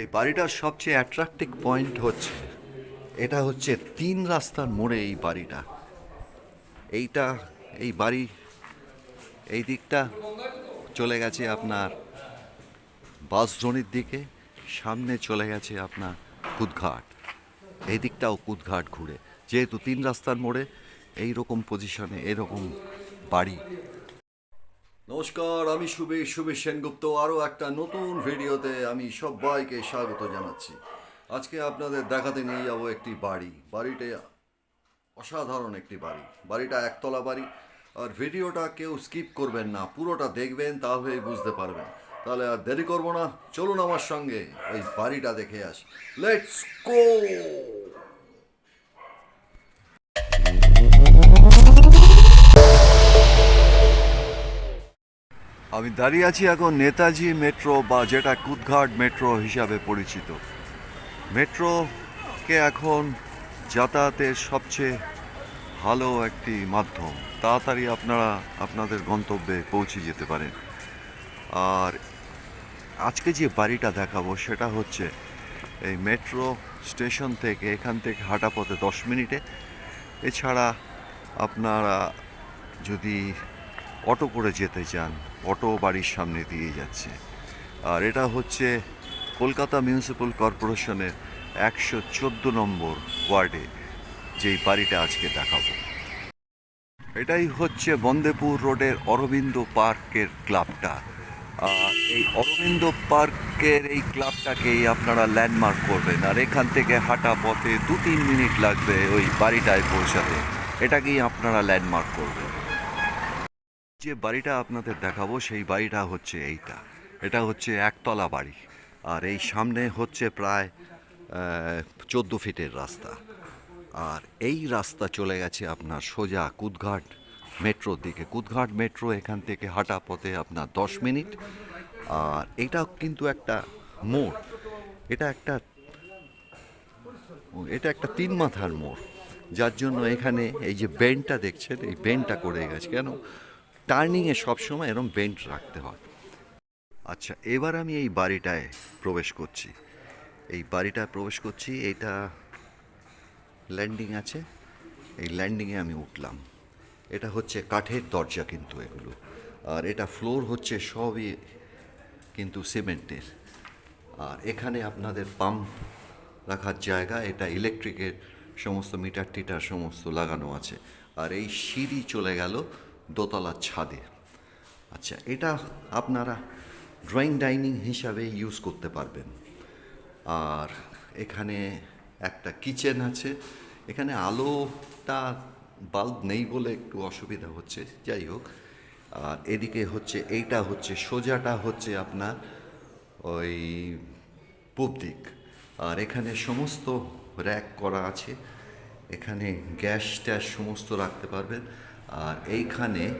এই বাড়িটার সবচেয়ে অ্যাট্রাক্টিভ পয়েন্ট হচ্ছে, এটা হচ্ছে তিন রাস্তার মোড়ে এই বাড়িটা। এইটা, এই বাড়ি, এই দিকটা চলে গেছে আপনার বাসজনির দিকে, সামনে চলে গেছে আপনার কুদঘাট। এই দিকটাও কুদঘাট ঘুরে। যেহেতু তিন রাস্তার মোড়ে এই রকম পজিশনে এরকম বাড়ি। নমস্কার, আমি সুবীর সুবীর সেনগুপ্ত। আরও একটা নতুন ভিডিওতে আমি সবাইকে স্বাগত জানাচ্ছি। আজকে আপনাদের দেখাতে নিয়ে যাব একটি বাড়ি। বাড়িটা অসাধারণ একটি বাড়ি। বাড়িটা একতলা বাড়ি। আর ভিডিওটা কেউ স্কিপ করবেন না, পুরোটা দেখবেন, তাহলেই বুঝতে পারবেন। তাহলে আর দেরি করব না, চলুন আমার সঙ্গে ওই বাড়িটা দেখে আসি। লেটস গো আমি দাঁড়িয়ে আছি এখন নেতাজি মেট্রো বা যেটা কুদঘাট মেট্রো হিসাবে পরিচিত। মেট্রোকে এখন যাতায়াতের সবচেয়ে ভালো একটি মাধ্যম। তাড়াতাড়ি আপনারা আপনাদের গন্তব্যে পৌঁছে যেতে পারেন। আর আজকে যে বাড়িটা দেখাবো সেটা হচ্ছে এই মেট্রো স্টেশন থেকে এখান থেকে হাঁটা পথে দশ মিনিটে। এছাড়া আপনারা যদি অটো করে যেতে চান, অটো বাড়ির সামনে দিয়ে যাচ্ছে। আর এটা হচ্ছে কলকাতা মিউনিসিপ্যাল কর্পোরেশনের একশো চোদ্দ নম্বর ওয়ার্ডে, যেই বাড়িটা আজকে দেখাবো। এটাই হচ্ছে বন্দেপুর রোডের অরবিন্দ পার্কের ক্লাবটা। এই অরবিন্দ পার্কের এই ক্লাবটাকেই আপনারা ল্যান্ডমার্ক করবেন। আর এখান থেকে হাঁটা পথে দু তিন মিনিট লাগবে ওই বাড়িটায় পৌঁছাতে। এটাকেই আপনারা ল্যান্ডমার্ক করবেন। যে বাড়িটা আপনাদের দেখাবো, সেই বাড়িটা হচ্ছে এইটা। এটা হচ্ছে একতলা বাড়ি। আর এই সামনে হচ্ছে প্রায় চোদ্দ ফিটের রাস্তা। আর এই রাস্তা চলে গেছে আপনার সোজা কুদঘাট মেট্রোর দিকে। কুদঘাট মেট্রো এখান থেকে হাঁটা পথে আপনার দশ মিনিট। আর এটা কিন্তু একটা মোড়। এটা একটা এটা একটা তিন মাথার মোড়। যার জন্য এখানে এই যে বেন্ডটা দেখছেন, এই বেন্ডটা করে গেছে। কেন? টার্নিংয়ে সবসময় এরকম বেন্ট রাখতে হয়। আচ্ছা এবার আমি এই বাড়িটায় প্রবেশ করছি। এই বাড়িটায় প্রবেশ করছি এইটা ল্যান্ডিং আছে। এই ল্যান্ডিংয়ে আমি উঠলাম। এটা হচ্ছে কাঠের দরজা কিন্তু এগুলো। আর এটা ফ্লোর হচ্ছে সবই কিন্তু সিমেন্টের আর এখানে আপনাদের পাম্প রাখার জায়গা, এটা ইলেকট্রিকের সমস্ত মিটার টিটার সমস্ত লাগানো আছে। আর এই সিঁড়ি চলে গেল দোতলার ছাদে। আচ্ছা এটা আপনারা ড্রয়িং ডাইনিং হিসাবে ইউজ করতে পারবেন। আর এখানে একটা কিচেন আছে। এখানে আলোটা বাল্ব নেই বলে একটু অসুবিধা হচ্ছে, যাই হোক। আর এদিকে হচ্ছে, এইটা হচ্ছে, সোজাটা হচ্ছে আপনার ওই পূব দিক। আর এখানে সমস্ত র্যাক করা আছে। এখানে গ্যাস ট্যাস সমস্ত রাখতে পারবেন। আর এইখানে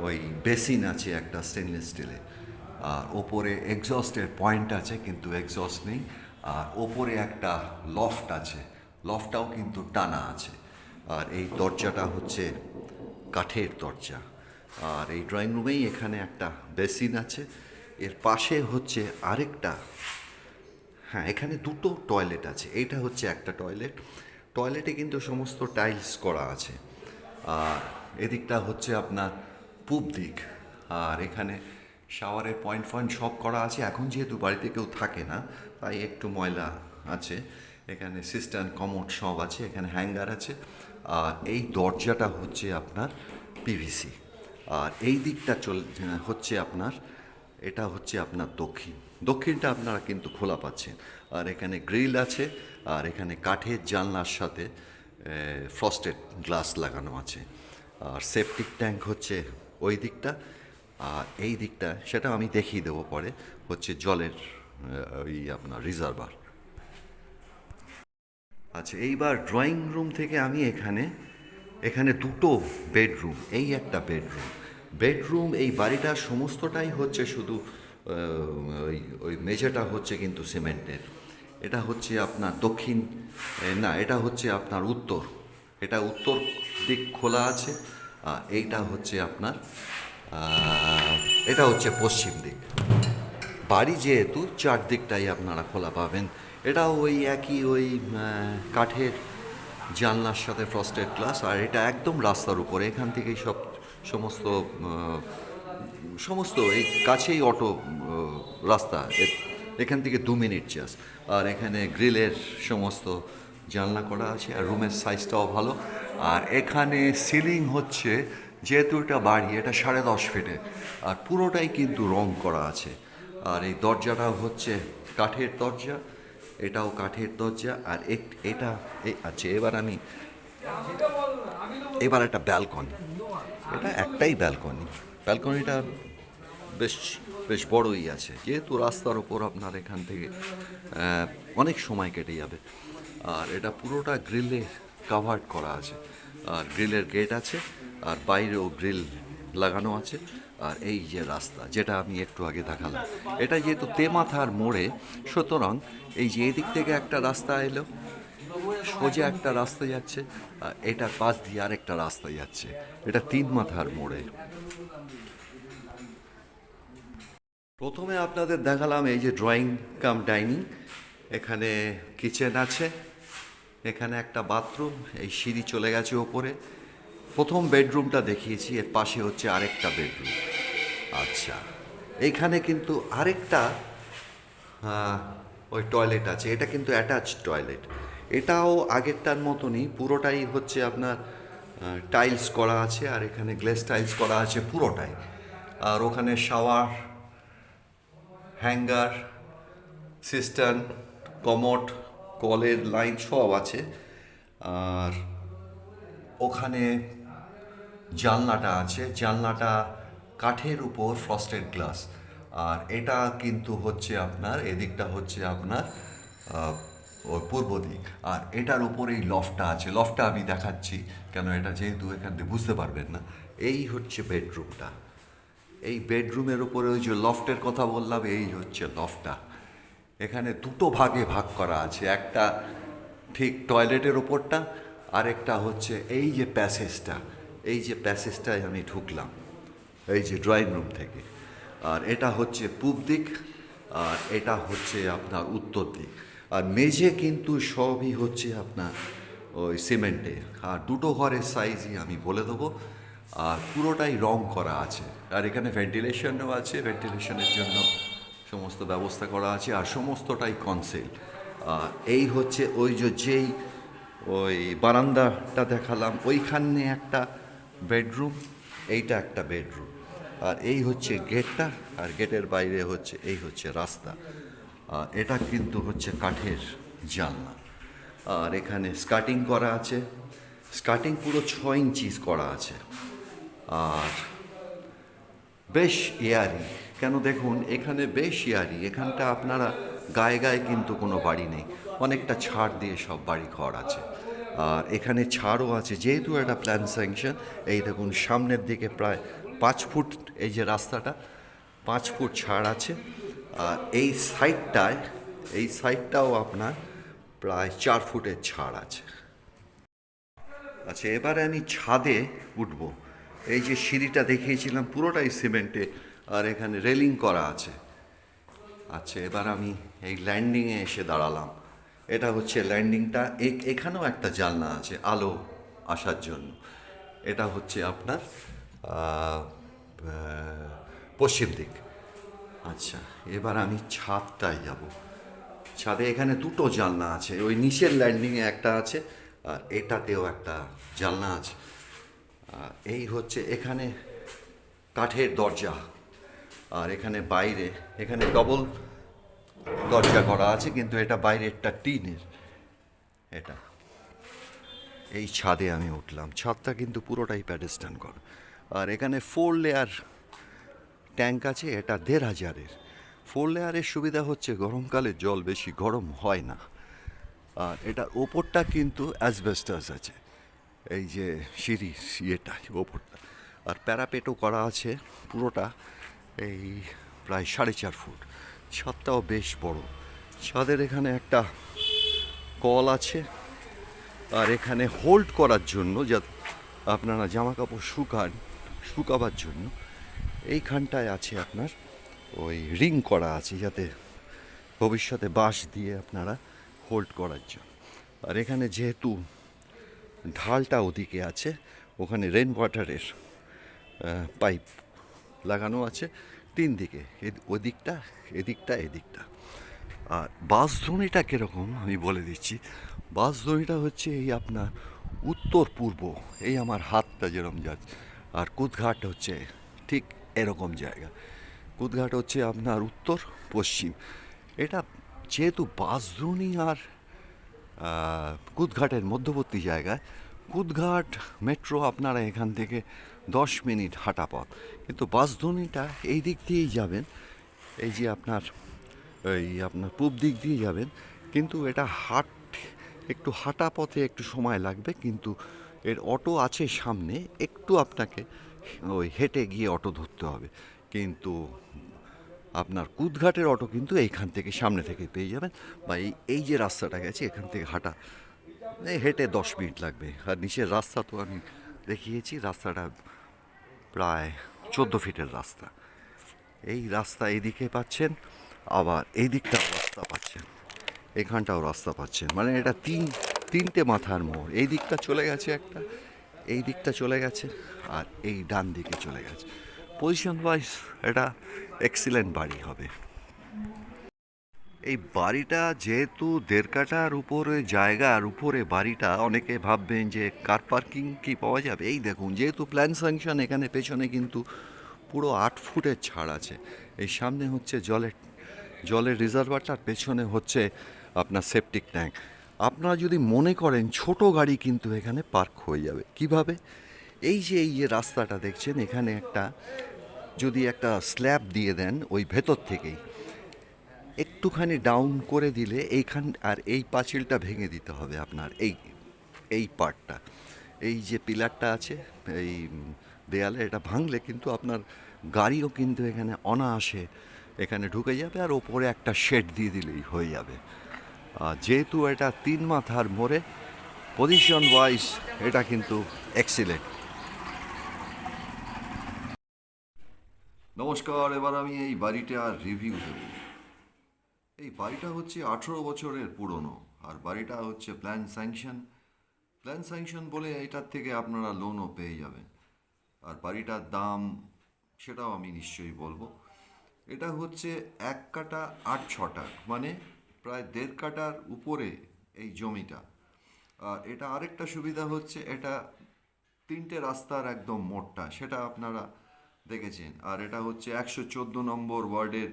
ওই বেসিন আছে একটা স্টেনলেস স্টিলের আর ওপরে এক্সস্টের পয়েন্ট আছে, কিন্তু এক্সস্ট নেই। আর ওপরে একটা লফট আছে। লফটাও কিন্তু টানা আছে। আর এই দরজাটা হচ্ছে কাঠের দরজা। আর এই ড্রয়িং রুমেই এখানে একটা বেসিন আছে। এর পাশে হচ্ছে আরেকটা হ্যাঁ এখানে দুটো টয়লেট আছে। এইটা হচ্ছে একটা টয়লেট টয়লেটে কিন্তু সমস্ত টাইলস করা আছে। আর এদিকটা হচ্ছে আপনার পূব দিক। আর এখানে শাওয়ারের পয়েন্ট ফয়েন্ট সব করা আছে। এখন যেহেতু বাড়িতে কেউ থাকে না, তাই একটু ময়লা আছে। এখানে সিস্টান কমোড সব আছে, এখানে হ্যাঙ্গার আছে। আর এই দরজাটা হচ্ছে আপনার পিভিসি আর এই দিকটা চল হচ্ছে আপনার, এটা হচ্ছে আপনার দক্ষিণ। দক্ষিণটা আপনারা কিন্তু খোলা পাচ্ছেন। আর এখানে গ্রিল আছে, আর এখানে কাঠের জানলার সাথে ফ্রস্টেড গ্লাস লাগানো আছে। আর সেপটিক ট্যাঙ্ক হচ্ছে ওই দিকটা, আর এই দিকটা সেটা আমি দেখিয়ে দেবো পরে, হচ্ছে জলের ওই আপনার রিজার্ভার। আচ্ছা এইবার ড্রয়িং রুম থেকে আমি এখানে এখানে দুটো বেডরুম, এই একটা বেডরুম। বেডরুম, এই বাড়িটার সমস্তটাই হচ্ছে শুধু ওই ওই মেঝেটা হচ্ছে কিন্তু সিমেন্টের। এটা হচ্ছে আপনার দক্ষিণ না, এটা হচ্ছে আপনার উত্তর। এটা উত্তর দিক খোলা আছে। এইটা হচ্ছে আপনার এটা হচ্ছে পশ্চিম দিক। বাড়ি যেহেতু, চারদিকটাই আপনারা খোলা পাবেন। এটা ওই একই ওই কাঠের জানলার সাথে ফ্রস্টেড গ্লাস আর এটা একদম রাস্তার উপরে। এখান থেকেই সব সমস্ত সমস্ত এই কাছেই অটো রাস্তা। এখান থেকে দু মিনিট জাস্ট। আর এখানে গ্রিলের সমস্ত জানলা করা আছে আর রুমের সাইজটাও ভালো। আর এখানে সিলিং হচ্ছে যেহেতু এটা বাড়ি, এটা সাড়ে দশ ফিটে আর পুরোটাই কিন্তু রং করা আছে। আর এই দরজাটা হচ্ছে কাঠের দরজা, এটাও কাঠের দরজা। আর এটা আচ্ছা এবার আমি, এবার একটা ব্যালকনি এটা একটাই ব্যালকনি ব্যালকনিটা বেশ বেশ বড়ই আছে। যেহেতু রাস্তার ওপর আপনার এখান থেকে অনেক সময় কেটে যাবে। আর এটা পুরোটা গ্রিলে কাভার্ড করা আছে। আর গ্রিলের গেট আছে, আর বাইরেও গ্রিল লাগানো আছে। আর এই যে রাস্তা, যেটা আমি একটু আগে দেখালাম, এটা যেহেতু তেমাথার মোড়ে, সুতরাং এই যে এদিক থেকে একটা রাস্তা এলো, সোজা একটা রাস্তা যাচ্ছে, আর এটার পাশ দিয়ে আরেকটা রাস্তা যাচ্ছে। এটা তিন মাথার মোড়ে। প্রথমে আপনাদের দেখালাম এই যে ড্রয়িং কাম ডাইনিং এখানে কিচেন আছে। এখানে একটা বাথরুম, এই সিঁড়ি চলে গেছে ওপরে। প্রথম বেডরুমটা দেখিয়েছি, এর পাশে হচ্ছে আরেকটা বেডরুম। আচ্ছা এইখানে কিন্তু আরেকটা ওই টয়লেট আছে, এটা কিন্তু অ্যাটাচ টয়লেট। এটাও আগেরটার মতনই, পুরোটাই হচ্ছে আপনার টাইলস করা আছে, আর এখানে গ্লেস টাইলস করা আছে পুরোটাই। আর ওখানে শাওয়ার, হ্যাঙ্গার সিস্টার্ন কমোড কলের লাইন সব আছে। আর ওখানে জানলাটা আছে। জানলাটা কাঠের উপর ফ্রস্টেড গ্লাস আর এটা কিন্তু হচ্ছে আপনার, এদিকটা হচ্ছে আপনার পূর্ব দিক। আর এটার উপরেই লফটা আছে। লফটা আমি দেখাচ্ছি। কেন এটা যেহেতু এখান থেকে বুঝতে পারবেন না। এই হচ্ছে বেডরুমটা এই বেডরুমের উপরে ওই যে লফটের কথা বললাম, এই হচ্ছে লফটা এখানে দুটো ভাগে ভাগ করা আছে, একটা ঠিক টয়লেটের ওপরটা আরেকটা হচ্ছে এই যে প্যাসেজটা, এই যে প্যাসেজটায় আমি ঢুকলাম, এই যে ড্রয়িং রুম থেকে। আর এটা হচ্ছে পূব দিক, আর এটা হচ্ছে আপনার উত্তর দিক। আর মেঝে কিন্তু সবই হচ্ছে আপনার ওই সিমেন্টের। আর দুটো ঘরের সাইজই আমি বলে দেবো, আর পুরোটাই রং করা আছে। আর এখানে ভেন্টিলেশনও আছে ভেন্টিলেশনের জন্য সমস্ত ব্যবস্থা করা আছে আর সমস্তটাই কনসেল এই হচ্ছে ওই যে যেই ওই বারান্দাটা দেখালাম, ওইখানে একটা বেডরুম এইটা একটা বেডরুম আর এই হচ্ছে গেটটা আর গেটের বাইরে হচ্ছে, এই হচ্ছে রাস্তা। এটা কিন্তু হচ্ছে কাঠের জানলা। আর এখানে স্কার্টিং করা আছে স্কার্টিং পুরো ছ ইঞ্চিস করা আছে। আর বেশ ইয়ারি কেন দেখুন, এখানে বেশ ইয়ারি। এখানটা আপনারা গায়ে গায়ে কিন্তু কোনো বাড়ি নেই। অনেকটা ছাড় দিয়ে সব বাড়ি ঘর আছে। আর এখানে ছাড়ও আছে। যেহেতু একটা প্ল্যান স্যাংশন এই দেখুন, সামনের দিকে প্রায় পাঁচ ফুট এই যে রাস্তাটা, পাঁচ ফুট ছাড় আছে। আর এই সাইডটায় এই সাইডটাও আপনার প্রায় চার ফুটের ছাড় আছে। আচ্ছা এবারে আমি ছাদে উঠবো। এই যে সিঁড়িটা দেখিয়েছিলাম, পুরোটাই সিমেন্টে আর এখানে রেলিং করা আছে। আচ্ছা এবার আমি এই ল্যান্ডিংয়ে এসে দাঁড়ালাম। এটা হচ্ছে ল্যান্ডিংটা এখানেও একটা জানলা আছে, আলো আসার জন্য। এটা হচ্ছে আপনার পশ্চিম দিক। আচ্ছা এবার আমি ছাদটায় যাব। ছাদে এখানে দুটো জানলা আছে, ওই নিচের ল্যান্ডিংয়ে একটা আছে, আর এটাতেও একটা জানলা আছে। এই হচ্ছে এখানে কাঠের দরজা। আর এখানে বাইরে, এখানে ডবল দরজা করা আছে, কিন্তু এটা বাইরেরটা টিনের। এটা। এই ছাদে আমি উঠলাম। ছাদটা কিন্তু পুরোটাই প্যাডেস্টান কর আর এখানে ফোর লেয়ার ট্যাঙ্ক আছে, এটা দেড় হাজারের। ফোর লেয়ারের সুবিধা হচ্ছে গরমকালে জল বেশি গরম হয় না। আর এটার ওপরটা কিন্তু অ্যাসবেস্টাস আছে। এই যে সিঁড়ি ইয়েটা, ওপরটা। আর প্যারাপেটও করা আছে পুরোটা। এই প্রায় সাড়ে চার ফুট। ছাদটাও বেশ বড়। ছাদের এখানে একটা কল আছে। আর এখানে হোল্ড করার জন্য যা আপনারা জামা কাপড় শুকান, শুকাবার জন্য এইখানটায় আছে আপনার ওই রিং করা আছে যাতে ভবিষ্যতে বাঁশ দিয়ে আপনারা হোল্ড করার জন্য। আর এখানে যেহেতু ঢালটা ওদিকে আছে, ওখানে রেন ওয়াটারের পাইপ লাগানো আছে। তিন দিকে ওদিকটা এদিকটা এদিকটা আর বাসধ্বনিটা কীরকম আমি বলে দিচ্ছি। বাসধ্বনিটা হচ্ছে এই আপনার উত্তর পূর্ব, এই আমার হাতটা যেরকম যাচ্ছে। আর কুদঘাট হচ্ছে ঠিক এরকম জায়গা। কুদঘাট হচ্ছে আপনার উত্তর পশ্চিম। এটা যেহেতু বাসধ্বনি আর কুদঘাটের মধ্যবর্তী জায়গায়, কুদঘাট মেট্রো আপনারা এখান থেকে দশ মিনিট হাঁটা পথ। কিন্তু বাসধ্বনিটা এই দিক দিয়েই যাবেন, এই যে আপনার, এই আপনার পূব দিক দিয়ে যাবেন, কিন্তু এটা হাট, একটু হাঁটা পথে একটু সময় লাগবে, কিন্তু এর অটো আছে সামনে, একটু আপনাকে ওই হেঁটে গিয়ে অটো ধরতে হবে। কিন্তু আপনার কুদঘাটের অটো কিন্তু এইখান থেকে সামনে থেকে পেয়ে যাবেন, বা এই এই যে রাস্তাটা গেছে, এখান থেকে হাঁটা হেঁটে দশ মিনিট লাগবে। আর নিচের রাস্তা তো আমি দেখিয়েছি, রাস্তাটা প্রায় চোদ্দ ফিটের রাস্তা। এই রাস্তা এদিকে পাচ্ছেন, আবার এই দিকটাও রাস্তা পাচ্ছেন। এখানটাও রাস্তা পাচ্ছেন। মানে এটা তিন, তিনটে মাথার মোড়। এই দিকটা চলে গেছে একটা, এই দিকটা চলে গেছে, আর এই ডান দিকে চলে গেছে। পজিশন ওয়াইজ এটা এক্সিলেন্ট বাড়ি হবে। এই বাড়িটা যেহেতু দেড় কাটার উপরে জায়গার উপরে বাড়িটা, অনেকে ভাববেন যে কার পার্কিং কি পাওয়া যাবে? এই দেখুন, যেহেতু প্ল্যান স্যাংশন এখানে পেছনে কিন্তু পুরো আট ফুটের ছাড় আছে। এই সামনে হচ্ছে জলের জলের রিজার্ভারটার পেছনে হচ্ছে আপনার সেপটিক ট্যাঙ্ক আপনারা যদি মনে করেন ছোট গাড়ি কিন্তু এখানে পার্ক হয়ে যাবে। কীভাবে? এই যে এই যে রাস্তাটা দেখছেন, এখানে একটা যদি একটা স্ল্যাব দিয়ে দেন, ওই ভেতর থেকেই। একটুখানি ডাউন করে দিলে এইখান, আর এই পাঁচিলটা ভেঙে দিতে হবে আপনার, এই এই পার্টটা এই যে পিলারটা আছে, এই দেয়ালে এটা ভাঙলে কিন্তু আপনার গাড়িও কিন্তু এখানে অনায়াসে এখানে ঢুকে যাবে, আর ওপরে একটা শেড দিয়ে দিলেই হয়ে যাবে। আর যেহেতু এটা তিন মাথার মোড়ে পজিশন ওয়াইজ এটা কিন্তু এক্সিলেন্ট নমস্কার, এবার আমি এই বাড়িটার রিভিউ দেবো। এই বাড়িটা হচ্ছে আঠেরো বছরের পুরনো, আর বাড়িটা হচ্ছে প্ল্যান স্যাংশন প্ল্যান স্যাংশন বলে এটার থেকে আপনারা লোনও পেয়ে যাবেন। আর বাড়িটার দাম সেটাও আমি নিশ্চয়ই বলব। এটা হচ্ছে এক কাটা আট ছটা মানে প্রায় দেড় কাটার উপরে এই জমিটা। আর এটা আরেকটা সুবিধা হচ্ছে, এটা তিনটে রাস্তার একদম মোটটা সেটা আপনারা দেখেছেন। আর এটা হচ্ছে একশো চোদ্দ নম্বর ওয়ার্ডের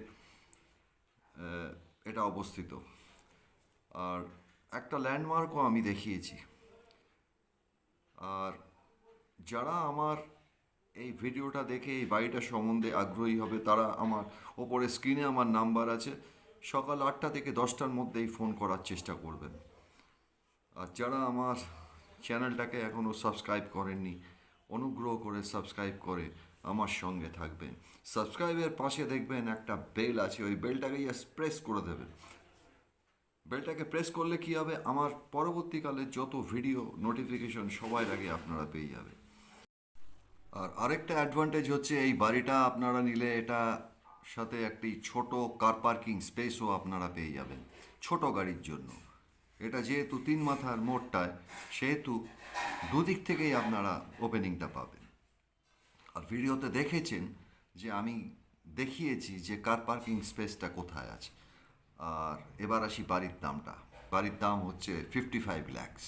এটা অবস্থিত। আর একটা ল্যান্ডমার্কও আমি দেখিয়েছি। আর যারা আমার এই ভিডিওটা দেখে এই বাড়িটা সম্বন্ধে আগ্রহী হবে, তারা আমার ওপরে স্ক্রিনে আমার নাম্বার আছে। সকাল আটটা থেকে দশটার মধ্যেই ফোন করার চেষ্টা করবেন। আর যারা আমার চ্যানেলটাকে এখনও সাবস্ক্রাইব করেননি, অনুগ্রহ করে সাবস্ক্রাইব করে আমার সঙ্গে থাকবেন। সাবস্ক্রাইবের পাশে দেখবেন একটা বেল আছে, ওই বেলটাকে জাস্ট প্রেস করে দেবেন। বেলটাকে প্রেস করলে কি হবে? আমার পরবর্তীকালে যত ভিডিও নোটিফিকেশন সবার আগে আপনারা পেয়ে যাবে আর আরেকটা অ্যাডভান্টেজ হচ্ছে এই বাড়িটা আপনারা নিলে এটা সাথে একটি ছোট কার পার্কিং স্পেসও আপনারা পেয়ে যাবেন, ছোট গাড়ির জন্য। এটা যেহেতু তিন মাথার মোড়টায়, সেহেতু দুদিক থেকেই আপনারা ওপেনিংটা পাবেন। আর ভিডিওতে দেখেছেন যে আমি দেখিয়েছি যে কার পার্কিং স্পেসটা কোথায় আছে। আর এবার আসি বাড়ির দামটা। বাড়ির দাম হচ্ছে ফিফটি ফাইভ ল্যাক্স